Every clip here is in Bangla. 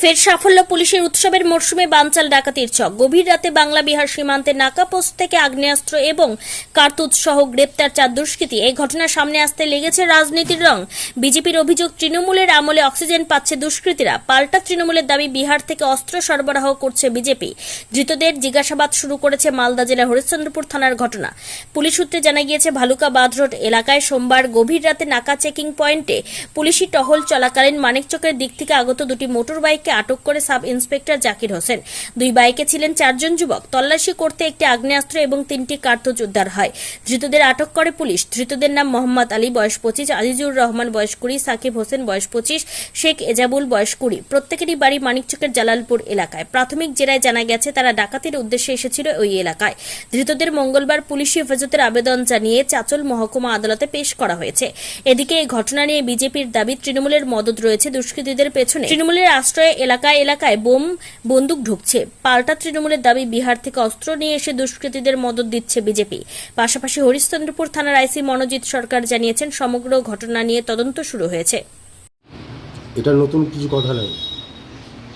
ফের সাফল্য পুলিশের উৎসবের মরশুমে বানচাল ডাকাতির ছক। গভীর রাতে বাংলা বিহার সীমান্তে নাকা পোস্ট থেকে আগ্নেয়াস্ত্র এবং কার্তুজ সহ গ্রেপ্তার চার দুষ্কৃতী। এই ঘটনা সামনে আসতে লেগেছে রাজনীতির রং। বিজেপির অভিযোগ, তৃণমূলের আমলে অক্সিজেন পাচ্ছে দুষ্কৃতীরা। পাল্টা তৃণমূলের দাবি, বিহার থেকে অস্ত্র সরবরাহ করছে বিজেপি। ধৃতদের জিজ্ঞাসাবাদ শুরু করেছে মালদা জেলার হরিশ্চন্দ্রপুর থানার ঘটনা। পুলিশ সূত্রে জানা গিয়েছে, ভালুকা বাঁধ রোড এলাকায় সোমবার গভীর রাতে নাকা চেকিং পয়েন্টে পুলিশি টহল চলাকালীন মানিকচকের দিক থেকে আগত দুটি মোটর বাইককে আটক করে সাব ইন্সপেক্টর জাকির হোসেন। দুই বাইকে ছিলেন চারজন যুবক। তল্লাশি করতে একটি আগ্নেয়াস্ত্র এবং তিনটি কার্তুজ উদ্ধার হয়। ধৃতদের আটক করে পুলিশ। ধৃতদের নাম মোহাম্মদ আলী, বয়স পঁচিশ, আজিজুর রহমান, বয়স কুড়ি, সাকিব হোসেন, বয়স পঁচিশ, শেখ এজাবুল, বয়স কুড়ি। প্রত্যেকেরই বাড়ি মানিকচকের জালালপুর এলাকায়। প্রাথমিক জেরায় জানা গেছে, তারা ডাকাতির উদ্দেশ্যে এসেছিল ওই এলাকায়। ধৃতদের মঙ্গলবার পুলিশি হেফাজতের আবেদন জানিয়ে চাচল মহকুমা আদালতে পেশ করা হয়েছে। এদিকে এই ঘটনা নিয়ে বিজেপির দাবি, তৃণমূলের মদত রয়েছে দুষ্কৃতীদের পেছনে। তৃণমূলের আশ্রয়ে এলাকায় এলাকায় বোম, বন্দুক ঢুকছে। পাল্টা তৃণমূলের দাবি, বিহার থেকে অস্ত্র নিয়ে এসে দুষ্কৃতীদের মদত দিচ্ছে বিজেপি। পাশাপাশি হরিশ্চন্দ্রপুর থানার আইসি মনোজিৎ সরকার জানিয়েছেন, সমগ্র ঘটনা নিয়ে তদন্ত শুরু হয়েছে। এটা নতুন কিছু কথা নেই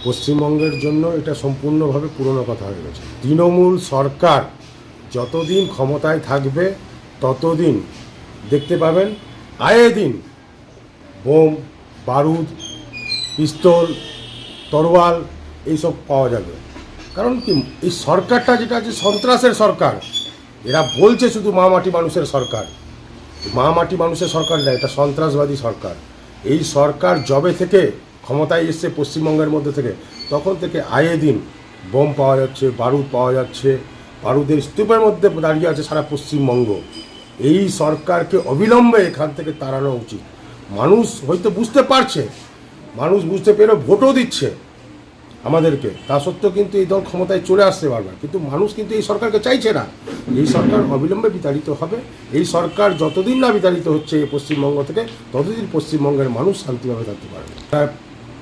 পশ্চিমবঙ্গের জন্য এটা সম্পূর্ণভাবে পুরনো কথা হয়ে গেছে। তৃণমূল সরকার যতদিন ক্ষমতায় থাকবে, ততদিন দেখতে পাবেন, আয়ে দিন বোম, বারুদ, পিস্তল তরোয়াল এইসব পাওয়া যাবে। কারণ কি, এই সরকারটা যেটা আছে, সন্ত্রাসের সরকার। এরা বলছে শুধু মা মাটি মানুষের সরকার। মা মাটি মানুষের সরকার না, এটা সন্ত্রাসবাদী সরকার। এই সরকার জবে থেকে ক্ষমতায় এসছে পশ্চিমবঙ্গের মধ্যে থেকে, তখন থেকে আয়ে দিন বোম পাওয়া যাচ্ছে, বারুদ পাওয়া যাচ্ছে। বারুদের স্তূপের মধ্যে দাঁড়িয়ে আছে সারা পশ্চিমবঙ্গ। এই সরকারকে অবিলম্বে এখান থেকে তাড়ানো উচিত। মানুষ হয়তো বুঝতে পারছে মানুষ বুঝতে পেরে ভোটও দিচ্ছে আমাদেরকে। তা সত্ত্বেও কিন্তু এই দল ক্ষমতায় চলে আসতে পারবে কিন্তু মানুষ কিন্তু এই সরকারকে চাইছে না। এই সরকার অবিলম্বে বিতাড়িত হবে। এই সরকার যতদিন না বিতাড়িত হচ্ছে এই পশ্চিমবঙ্গ থেকে, ততদিন পশ্চিমবঙ্গের মানুষ শান্তিভাবে থাকতে পারবে তার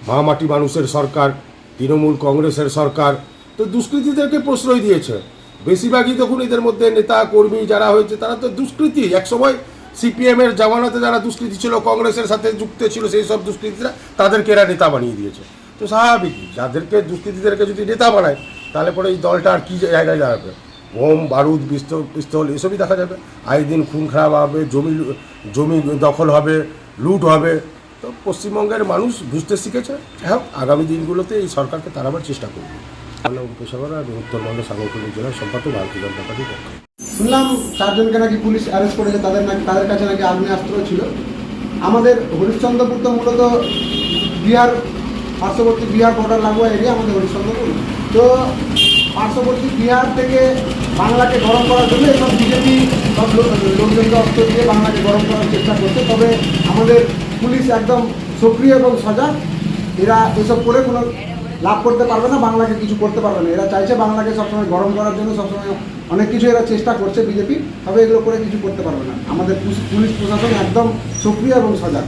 মা মাটি মানুষের সরকার, তৃণমূল কংগ্রেসের সরকার, তো দুষ্কৃতীদেরকে প্রশ্রয় দিয়েছে। বেশিরভাগই তখন এদের মধ্যে নেতা, কর্মী যারা হয়েছে, তারা তো দুষ্কৃতী। একসময় সিপিএমের জামানাতে যারা দুষ্কৃতী ছিল, কংগ্রেসের সাথে যুক্ত ছিল, সেই সব দুষ্কৃতীরা তাদেরকে এরা নেতা বানিয়ে দিয়েছে। তো স্বাভাবিক যাদেরকে দুষ্কৃতীদেরকে যদি নেতা বানায়, তাহলে পরে এই দলটা আর কী জায়গায় দাঁড়াবে? বোম, বারুদ, পিস্তল এসবই দেখা যাবে। আই দিন খুন খারাপ হবে, জমি জমি দখল হবে, লুট হবে। তো পশ্চিমবঙ্গের মানুষ বুঝতে শিখেছে। হ্যাঁ আগামী দিনগুলোতে এই সরকারকে তাড়াবার চেষ্টা করবে। আমার নাম পেশাগর আমি উত্তরবঙ্গের সাগরপুর জেলার সম্পাদক ভারতীয় জনতা পার্টির পক্ষে শুনলাম চারজনকে নাকি পুলিশ অ্যারেস্ট করেছে, তাদের নাকি তাদের কাছে নাকি আগ্নেয়াস্ত্র ছিল। আমাদের হরিশ্চন্দ্রপুর তো মূলত বিহার, পার্শ্ববর্তী বিহার বর্ডার লাগোয়া এরিয়া আমাদের হরিশ্চন্দ্রপুর। তো পার্শ্ববর্তী বিহার থেকে বাংলাকে গরম করার জন্য এবং বিজেপি সব লোক- লোকজনকে অস্ত্র দিয়ে বাংলাকে গরম করার চেষ্টা করছে। তবে আমাদের পুলিশ একদম সক্রিয় এবং সজাগ। এরা এসব করে কোনো লাভ করতে পারবে না, বাংলাকে কিছু করতে পারবে না। এরা চাইছে বাংলাকে সবসময় গরম করার জন্য, সবসময় অনেক কিছু এরা চেষ্টা করছে বিজেপি, তবে এগুলো করে কিছু করতে পারবে না। আমাদের পুলিশ- প্রশাসন একদম সক্রিয় এবং সজাগ।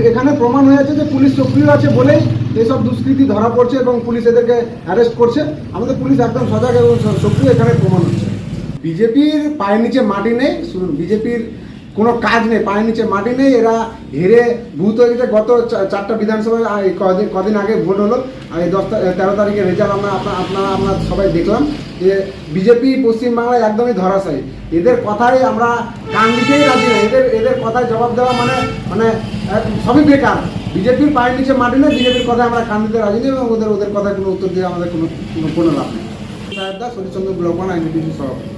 এখানে প্রমাণ হয়েছে যে পুলিশ সক্রিয় আছে বলেই এইসব দুষ্কৃতি ধরা পড়ছে এবং পুলিশ এদেরকে অ্যারেস্ট করছে। আমাদের পুলিশ একদম সজাগ এবং সক্রিয় এখানে প্রমাণ হচ্ছে। বিজেপির পায়ের নিচে মাটি নেই, শুনুন, বিজেপির কোনো কাজ নেই, পায়ের নিচে মাটি নেই, এরা হেরে ভূত হয়ে গেছে। গত চারটা বিধানসভায় কদিন কদিন আগে ভোট হলো। আর এই দশ তেরো তারিখের রেজাল্ট আমরা আপনা- আপনারা আমরা সবাই দেখলাম যে বিজেপি পশ্চিমবাংলায় একদমই ধরাশায়ী। এদের কথাই আমরা কান দিতেই রাজি না এদের এদের কথায় জবাব দেওয়া মানে মানে সবই বেকার। বিজেপির পায়ের নিচে মাটি নেই, বিজেপির কথায় আমরা কান দিতে রাজি নেই এবং ওদের ওদের কথায় কোনো উত্তর দিয়ে আমাদের কোনো কোনো- লাভ নেই। সাহেব দাস হরিচন্দ্র ব্লক ওয়ান সভাপতি।